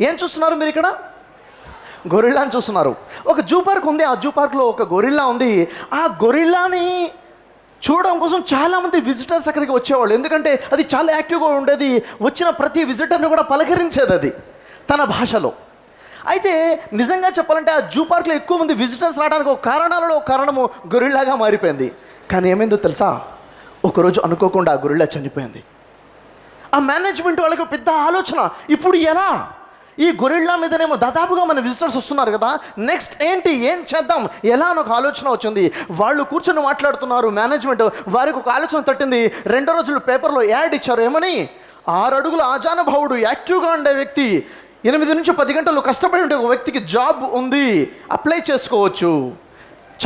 ఏం చూస్తున్నారు మీరు ఇక్కడ? గొరిల్లాని చూస్తున్నారు. ఒక జూ పార్క్ ఉంది ఆ జూ పార్క్లో ఒక గొరిల్లా ఉంది. ఆ గొరిల్లాని చూడడం కోసం చాలామంది విజిటర్స్ అక్కడికి వచ్చేవాళ్ళు. ఎందుకంటే అది చాలా యాక్టివ్గా ఉండేది. వచ్చిన ప్రతి విజిటర్ని కూడా పలకరించేది అది తన భాషలో. అయితే నిజంగా చెప్పాలంటే ఆ జూ పార్క్లో ఎక్కువ మంది విజిటర్స్ రావడానికి ఒక కారణాలలో ఒక కారణము గొరిల్లాగా మారిపోయింది. కానీ ఏమైందో తెలుసా? ఒకరోజు అనుకోకుండా ఆ గొరిల్లా చనిపోయింది. ఆ మేనేజ్మెంట్ వాళ్ళకి పెద్ద ఆలోచన ఇప్పుడు ఎలా? ఈ గొరిల్లా మీదనేమో దాదాపుగా మన విజిటర్స్ వస్తున్నారు కదా. నెక్స్ట్ ఏంటి? ఏం చేద్దాం? ఎలా అని ఒక ఆలోచన వచ్చింది. వాళ్ళు కూర్చొని మాట్లాడుతున్నారు. మేనేజ్మెంట్ వారికి ఒక ఆలోచన తట్టింది. రెండో రోజులు పేపర్లో యాడ్ ఇచ్చారు. ఏమని? ఆరు అడుగుల ఆజానుభావుడు యాక్టివ్గా ఉండే వ్యక్తి ఎనిమిది నుంచి పది గంటలు కష్టపడి ఉండే ఒక వ్యక్తికి జాబ్ ఉంది. అప్లై చేసుకోవచ్చు.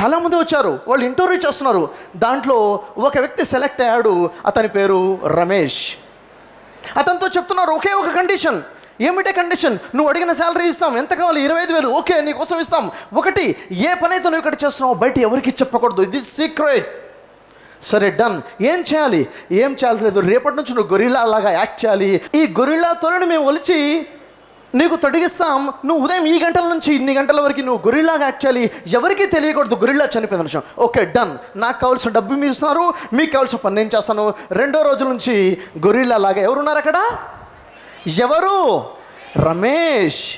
చాలామంది వచ్చారు. వాళ్ళు ఇంటర్వ్యూ చేస్తున్నారు. దాంట్లో ఒక వ్యక్తి సెలెక్ట్ అయ్యాడు. అతని పేరు రమేష్. అతనితో చెప్తున్నారు ఒకే ఒక కండిషన్ ఏమిటే కండిషన్ నువ్వు అడిగిన శాలరీ ఇస్తాం. ఎంత కావాలి? ఇరవై ఐదు వేలు. ఓకే నీకోసం ఇస్తాం. ఒకటి ఏ పని అయితే నువ్వు ఇక్కడ చేస్తున్నావు బయట ఎవరికి చెప్పకూడదు. ఇది సీక్రెట్ సరే డన్ ఏం చేయాలి? ఏం చేయాల్సి లేదు. రేపటి నుంచి నువ్వు గొరిల్లా లాగా యాక్ట్ చేయాలి. ఈ గొరిల్లా తోలని మేము ఒలిచి నీకు తొడిగిస్తాం. నువ్వు ఉదయం ఈ గంటల నుంచి ఇన్ని గంటల వరకు నువ్వు గొరిల్లాగా యాక్ట్ చేయాలి. ఎవరికీ తెలియకూడదు గొరిల్లా చనిపోయిన విషయం. ఓకే డన్ నాకు కావాల్సిన డబ్బు మీరు ఇస్తున్నారు. మీకు కావాల్సిన పని నేను చేస్తాను. రెండో రోజుల నుంచి గొరిల్లా లాగా ఎవరున్నారు అక్కడ? ఎవరు? రమేష్.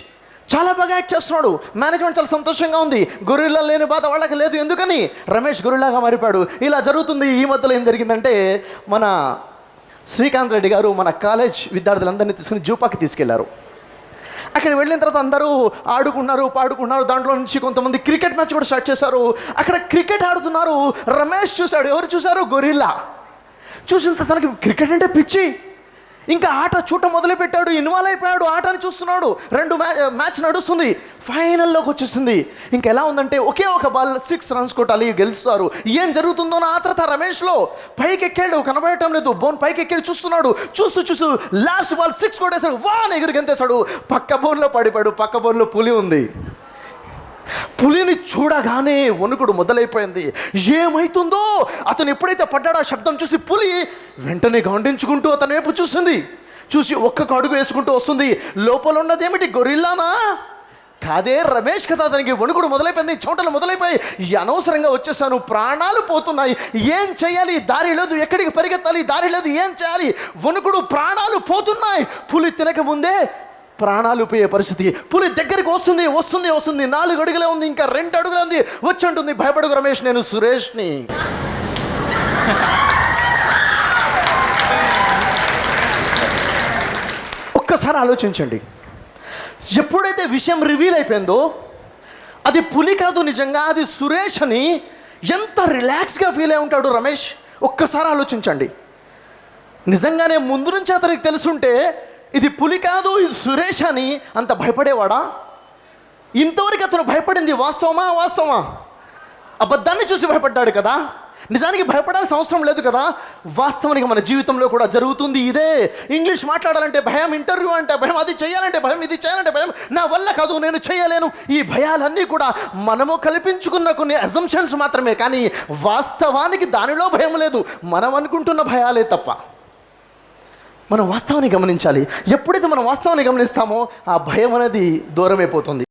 చాలా బాగా యాక్ట్ చేస్తున్నాడు. మేనేజ్మెంట్ చాలా సంతోషంగా ఉంది. గొరిల్లా లేని బాధ వాళ్ళకి లేదు. ఎందుకని? రమేష్ గొరిల్లాగా మారిపోయాడు. ఇలా జరుగుతుంది. ఈ మధ్యలో ఏం జరిగిందంటే మన శ్రీకాంత్ రెడ్డి గారు మన కాలేజ్ విద్యార్థులందరినీ తీసుకుని జూపాకి తీసుకెళ్ళారు. అక్కడ వెళ్ళిన తర్వాత అందరూ ఆడుకున్నారు పాడుకున్నారు. దాంట్లో నుంచి కొంతమంది క్రికెట్ మ్యాచ్ కూడా స్టార్ట్ చేశారు. అక్కడ క్రికెట్ ఆడుతున్నారు. రమేష్ చూశాడు. ఎవరు చూశారు? గొరిల్లా. చూసిన తర్వాత తనకి క్రికెట్ అంటే పిచ్చి. ఇంకా ఆట చూట మొదలుపెట్టాడు ఇన్వాల్వ్ అయిపోయాడు ఆటని చూస్తున్నాడు. రెండు మ్యాచ్ మ్యాచ్ నడుస్తుంది. ఫైనల్లోకి వచ్చేసింది. ఇంకా ఎలా ఉందంటే ఒకే ఒక బాల్ సిక్స్ రన్స్ కొట్టాలి గెలుస్తారు. ఏం జరుగుతుందో నా ఆత్రత రమేష్లో. పైకి ఎక్కాడు కనబడటం లేదు. బోన్ పైకి ఎక్కాడు చూస్తున్నాడు. చూస్తూ చూస్తూ లాస్ట్ బాల్ సిక్స్ కొట్టేశాడు. వాన్ ఎగురు గెంతేశాడు. పక్క బోన్లో పడిపోయాడు పక్క బోన్లో పులి ఉంది. పులిని చూడగానే వణుకుడు మొదలైపోయింది. ఏమైతుందో? అతను ఎప్పుడైతే పడ్డాడో ఆ శబ్దం చూసి పులి వెంటనే గౌండించుకుంటూ అతని వైపు చూసింది. చూసి ఒక్క అడుగు వేసుకుంటూ వస్తుంది. లోపల ఉన్నదేమిటి గొరిల్లానా? కాదే రమేష్ కదా అతనికి వణుకుడు మొదలైపోయింది చోటలు మొదలైపోయి అనవసరంగా వచ్చేసాను ప్రాణాలు పోతున్నాయి. ఏం చేయాలి? దారి లేదు ఎక్కడికి పరిగెత్తాలి? దారి లేదు ఏం చేయాలి? వణుకుడు ప్రాణాలు పోతున్నాయి. పులి తినక ముందే ప్రాణాలు పోయే పరిస్థితి. పులి దగ్గరికి వస్తుంది వస్తుంది వస్తుంది. నాలుగు అడుగులే ఉంది ఇంకా రెండు అడుగులే ఉంది. వచ్చి ఉంటుంది భయపడుగు రమేష్ నేను సురేష్ని. ఒక్కసారి ఆలోచించండి. ఎప్పుడైతే విషయం రివీల్ అయిపోయిందో అది పులి కాదు నిజంగా అది సురేష్ అని ఎంత రిలాక్స్గా ఫీల్ అయి ఉంటాడు రమేష్? ఒక్కసారి ఆలోచించండి. నిజంగానే ముందు నుంచి అతనికి తెలుసుంటే ఇది పులి కాదు ఇది సురేష్ అని అంత భయపడేవాడా? ఇంతవరకు అతను భయపడింది వాస్తవమా వాస్తవమా అబద్ధాన్ని చూసి భయపడ్డాడు కదా? నిజానికి భయపడాల్సిన అవసరం లేదు కదా? వాస్తవానికి మన జీవితంలో కూడా జరుగుతుంది ఇదే. ఇంగ్లీష్ మాట్లాడాలంటే భయం ఇంటర్వ్యూ అంటే భయం అది చేయాలంటే భయం ఇది చేయాలంటే భయం. నా వల్ల కాదు నేను చేయలేను. ఈ భయాలన్నీ కూడా మనము కల్పించుకున్న కొన్ని అజంప్షన్స్ మాత్రమే కానీ వాస్తవానికి దానిలో భయం లేదు. మనం అనుకుంటున్న భయాలే తప్ప. మనం వాస్తవాన్ని గమనించాలి. ఎప్పుడైతే మనం వాస్తవాన్ని గమనిస్తామో ఆ భయం అనేది దూరమైపోతుంది.